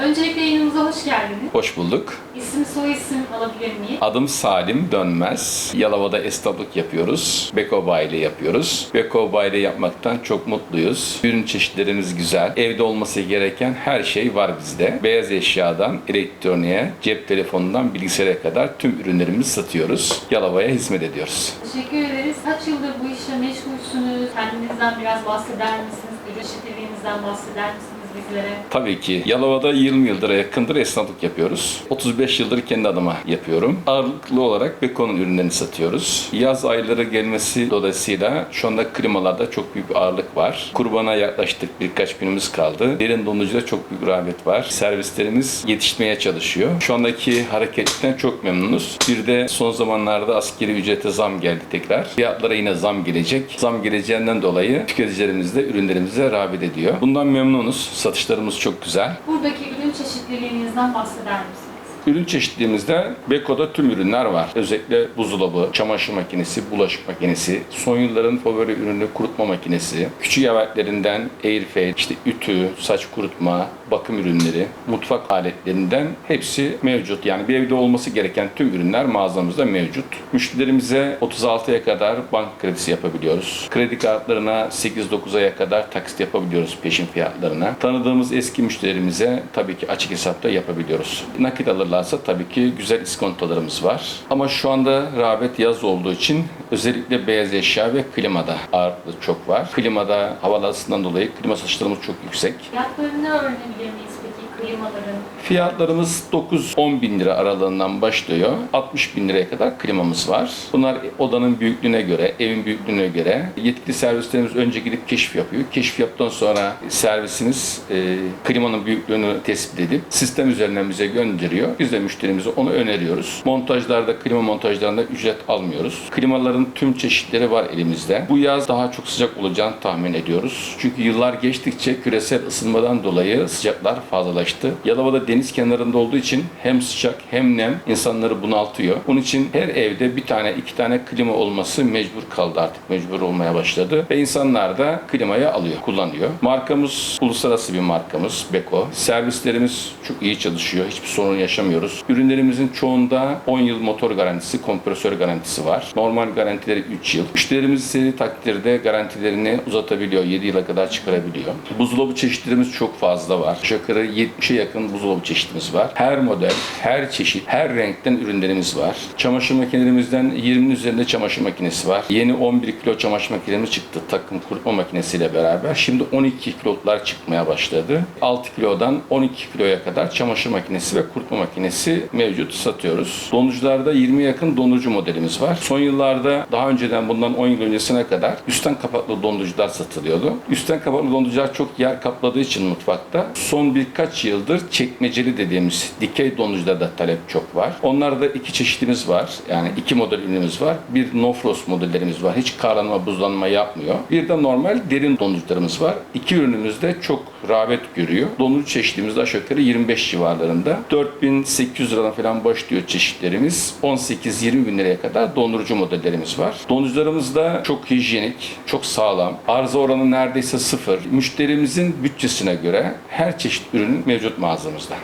Öncelikle yayınımıza hoş geldiniz. Hoş bulduk. İsim soy isim alabilir miyim? Adım Salim Dönmez. Yalova'da esnaflık yapıyoruz. Beko Bayli yapıyoruz. Beko Bayli yapmaktan çok mutluyuz. Ürün çeşitlerimiz güzel. Evde olması gereken her şey var bizde. Beyaz eşyadan elektroniğe, cep telefonundan bilgisayara kadar tüm ürünlerimizi satıyoruz. Yalova'ya hizmet ediyoruz. Teşekkür ederiz. Kaç yıldır bu işle meşgulsünüz? Kendinizden biraz bahseder misiniz? Ürün çeşitliliğinizden bahseder misiniz bizlere? Tabii ki Yalova'da 20 yıldır yakındır esnaflık yapıyoruz. 35 yıldır kendi adıma yapıyorum. Ağırlıklı olarak Beko'nun ürünlerini satıyoruz. Yaz ayları gelmesi dolayısıyla şu anda klimalarda çok büyük bir ağırlık var. Kurbana yaklaştık birkaç günümüz kaldı. Derin dondurucuda çok büyük rağbet var. Servislerimiz yetişmeye çalışıyor. Şu andaki hareketten çok memnunuz. Bir de son zamanlarda askeri ücrete zam geldi tekrar. Fiyatlara yine zam gelecek. Zam geleceğinden dolayı tüketicilerimiz de ürünlerimize rağbet ediyor. Bundan memnunuz. Satışlarımız çok güzel. Buradaki ürün çeşitliliğinizden bahseder misiniz? Ürün çeşitliliğimizde Beko'da tüm ürünler var. Özellikle buzdolabı, çamaşır makinesi, bulaşık makinesi, son yılların favori ürünü kurutma makinesi, küçük aletlerinden airfryer, işte ütü, saç kurutma, bakım ürünleri, mutfak aletlerinden hepsi mevcut. Yani bir evde olması gereken tüm ürünler mağazamızda mevcut. Müşterilerimize 36'ya kadar bank kredisi yapabiliyoruz. Kredi kartlarına 8-9 aya kadar taksit yapabiliyoruz peşin fiyatlarına. Tanıdığımız eski müşterilerimize tabii ki açık hesapta yapabiliyoruz. Nakit alırlarsa tabii ki güzel iskontolarımız var. Ama şu anda rağbet yaz olduğu için özellikle beyaz eşya ve klimada ağırlıklı çok var. Klimada havalar ısısından dolayı klima satışlarımız çok yüksek. Fiyatlarını öğrenebilir miyiz klimaların? Fiyatlarımız 9-10 bin lira aralığından başlıyor. 60 bin liraya kadar klimamız var. Bunlar odanın büyüklüğüne göre, evin büyüklüğüne göre yetkili servislerimiz önce gidip keşif yapıyor. Keşif yaptıktan sonra servisimiz e, klimanın büyüklüğünü tespit edip sistem üzerinden bize gönderiyor. Biz de müşterimize onu öneriyoruz. Montajlarda, klima montajlarında ücret almıyoruz. Klimaların tüm çeşitleri var elimizde. Bu yaz daha çok sıcak olacağını tahmin ediyoruz. Çünkü yıllar geçtikçe küresel ısınmadan dolayı sıcaklar fazlalaştı ulaştı. Yalova'da deniz kenarında olduğu için hem sıcak hem nem insanları bunaltıyor. Onun için her evde bir tane iki tane klima olması mecbur kaldı artık. Mecbur olmaya başladı. Ve insanlar da klimayı alıyor, kullanıyor. Markamız uluslararası bir markamız Beko. Servislerimiz çok iyi çalışıyor. Hiçbir sorun yaşamıyoruz. Ürünlerimizin çoğunda 10 yıl motor garantisi, kompresör garantisi var. Normal garantileri 3 yıl. Müşterilerimiz istediği takdirde garantilerini uzatabiliyor. 7 yıla kadar çıkarabiliyor. Buzdolabı çeşitlerimiz çok fazla var. Şakırı 60'a yakın buzdolabı çeşitimiz var. Her model, her çeşit, her renkten ürünlerimiz var. Çamaşır makinelerimizden 20'nin üzerinde çamaşır makinesi var. Yeni 11 kilo çamaşır makinemiz çıktı takım kurutma makinesiyle beraber. Şimdi 12 kilotlar çıkmaya başladı. 6 kilodan 12 kiloya kadar çamaşır makinesi ve kurutma makinesi mevcut satıyoruz. Dondurucularda 20 yakın dondurucu modelimiz var. Son yıllarda daha önceden bundan 10 yıl öncesine kadar üstten kapaklı dondurucular satılıyordu. Üstten kapaklı dondurucular çok yer kapladığı için mutfakta son birkaç yıl yıldır çekmeceli dediğimiz dikey dondurucularda talep çok var. Onlarda iki çeşitimiz var. Yani iki model ürünümüz var. Bir no frost modellerimiz var. Hiç karlanma, buzlanma yapmıyor. Bir de normal derin dondurucularımız var. İki ürünümüz de çok rağbet görüyor. Dondurucu çeşitimiz de aşağı yukarı 25 civarlarında. 4800 liradan falan başlıyor çeşitlerimiz. 18-20 bin liraya kadar dondurucu modellerimiz var. Dondurucularımız da çok hijyenik, çok sağlam. Arıza oranı neredeyse sıfır. Müşterimizin bütçesine göre her çeşit ürün mevcut mağazamızda.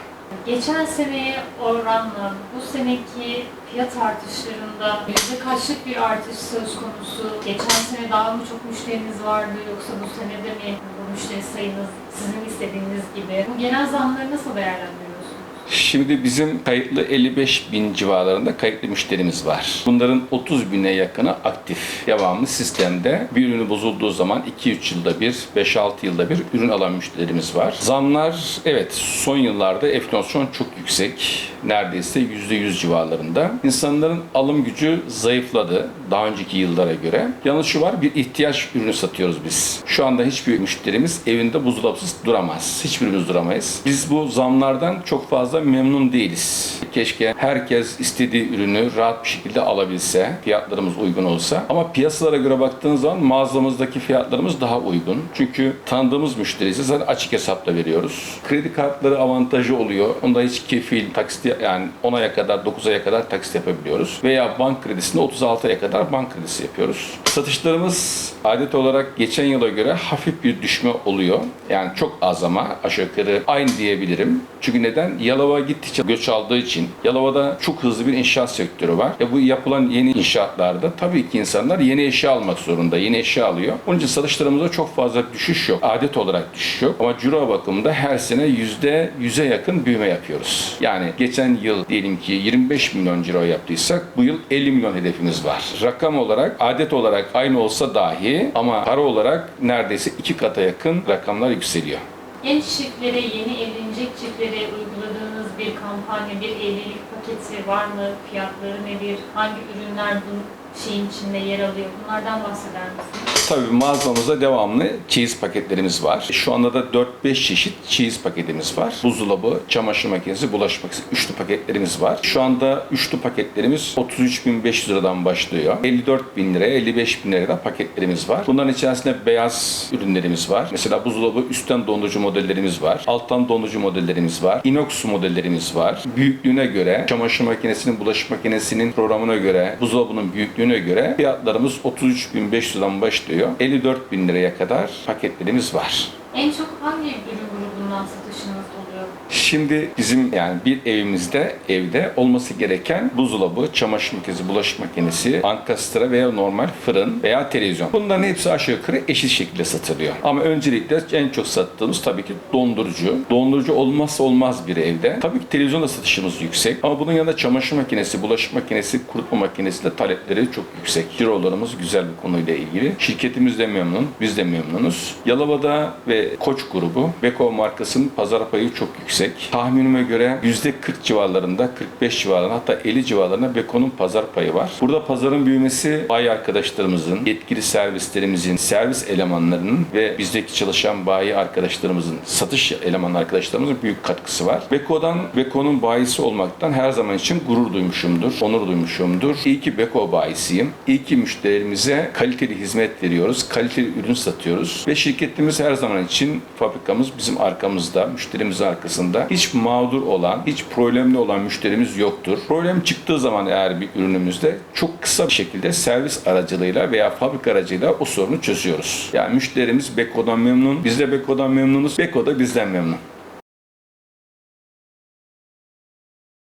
Geçen seneye oranla bu seneki fiyat artışlarında yüzde kaçlık bir artış söz konusu? Geçen sene daha mı çok müşteriniz vardı yoksa bu senede mi bu müşteri sayınız sizin istediğiniz gibi? Bu genel zamları nasıl değerlendiriyorsunuz? Şimdi bizim kayıtlı 55 bin civarlarında kayıtlı müşterimiz var. Bunların 30 bine yakını aktif. Devamlı sistemde bir ürünü bozulduğu zaman 2-3 yılda bir, 5-6 yılda bir ürün alan müşterimiz var. Zamlar evet son yıllarda enflasyon çok yüksek. Neredeyse %100 civarlarında. İnsanların alım gücü zayıfladı daha önceki yıllara göre. Yalnız şu var bir ihtiyaç ürünü satıyoruz biz. Şu anda hiçbir müşterimiz evinde buzdolapsız duramaz. Hiçbirimiz duramayız. Biz bu zamlardan çok fazla memnun değiliz. Keşke herkes istediği ürünü rahat bir şekilde alabilse, fiyatlarımız uygun olsa. Ama piyasalara göre baktığınız zaman mağazamızdaki fiyatlarımız daha uygun. Çünkü tanıdığımız müşterisi zaten açık hesapla veriyoruz. Kredi kartları avantajı oluyor. Onda hiç kefil, taksit yani 10 aya kadar, 9 aya kadar taksit yapabiliyoruz. Veya bank kredisinde 36 aya kadar bank kredisi yapıyoruz. Satışlarımız adet olarak geçen yıla göre hafif bir düşme oluyor. Yani çok az ama aşağı yukarı aynı diyebilirim. Çünkü neden? Yalova gittikçe göç aldığı için Yalova'da çok hızlı bir inşaat sektörü var. E bu yapılan yeni inşaatlarda tabii ki insanlar yeni eşya almak zorunda. Yeni eşya alıyor. Onun için satışlarımızda çok fazla düşüş yok. Adet olarak düşüş yok. Ama ciro bakımında her sene yüzde yüze yakın büyüme yapıyoruz. Yani geçen yıl diyelim ki 25 milyon ciro yaptıysak bu yıl 50 milyon hedefimiz var. Rakam olarak adet olarak aynı olsa dahi ama para olarak neredeyse iki kata yakın rakamlar yükseliyor. Genç çiftlere, yeni evlenecek çiftlere uyguladığınız bir kampanya, bir evlilik paketi var mı? Fiyatları nedir? Hangi ürünler şeyin içinde yer alıyor? Bunlardan bahseder misiniz? Tabii mağazamızda devamlı çeyiz paketlerimiz var. Şu anda da 4-5 çeşit çeyiz paketimiz var. Buzdolabı, çamaşır makinesi, bulaşık makinesi üçlü paketlerimiz var. Şu anda üçlü paketlerimiz 33.500 liradan başlıyor. 54.000 liraya, 55.000 liraya da paketlerimiz var. Bunların içerisinde beyaz ürünlerimiz var. Mesela buzdolabı üstten dondurucu modellerimiz var. Alttan dondurucu modellerimiz var. Inox modellerimiz var. Büyüklüğüne göre, çamaşır makinesinin, bulaşık makinesinin programına göre, buzdolabının büyüklüğüne göre fiyatlarımız 33.500'dan başlıyor. 54.000 liraya kadar paketlerimiz var. En çok hangi ürün grubundan satışınız oluyor? Şimdi bizim yani bir evimizde evde olması gereken buzdolabı, çamaşır makinesi, bulaşık makinesi, ankastre veya normal fırın veya televizyon. Bunların hepsi aşağı yukarı eşit şekilde satılıyor. Ama öncelikle en çok sattığımız tabii ki dondurucu. Dondurucu olmazsa olmaz bir evde. Tabii ki televizyon da satışımız yüksek. Ama bunun yanında çamaşır makinesi, bulaşık makinesi, kurutma makinesi de talepleri çok yüksek. Cirolarımız güzel bir konuyla ilgili. Şirketimiz de memnun, biz de memnunuz. Yalova'da ve Koç grubu Beko markasının pazar payı çok yüksek. Tahminime göre %40 civarlarında, 45 civarlarında hatta 50 civarlarında Beko'nun pazar payı var. Burada pazarın büyümesi bayi arkadaşlarımızın, yetkili servislerimizin, servis elemanlarının ve bizdeki çalışan bayi arkadaşlarımızın, satış eleman arkadaşlarımızın büyük katkısı var. Beko'dan, Beko'nun bayisi olmaktan her zaman için gurur duymuşumdur, onur duymuşumdur. İyi ki Beko bayisiyim. İyi ki müşterilerimize kaliteli hizmet veriyoruz, kaliteli ürün satıyoruz ve şirketimiz her zaman için fabrikamız bizim arkamızda, müşterimizin arkasında. Hiç mağdur olan, hiç problemli olan müşterimiz yoktur. Problem çıktığı zaman eğer bir ürünümüzde çok kısa bir şekilde servis aracılığıyla veya fabrika aracılığıyla o sorunu çözüyoruz. Yani müşterimiz Beko'dan memnun, biz de Beko'dan memnunuz, Beko da bizden memnun.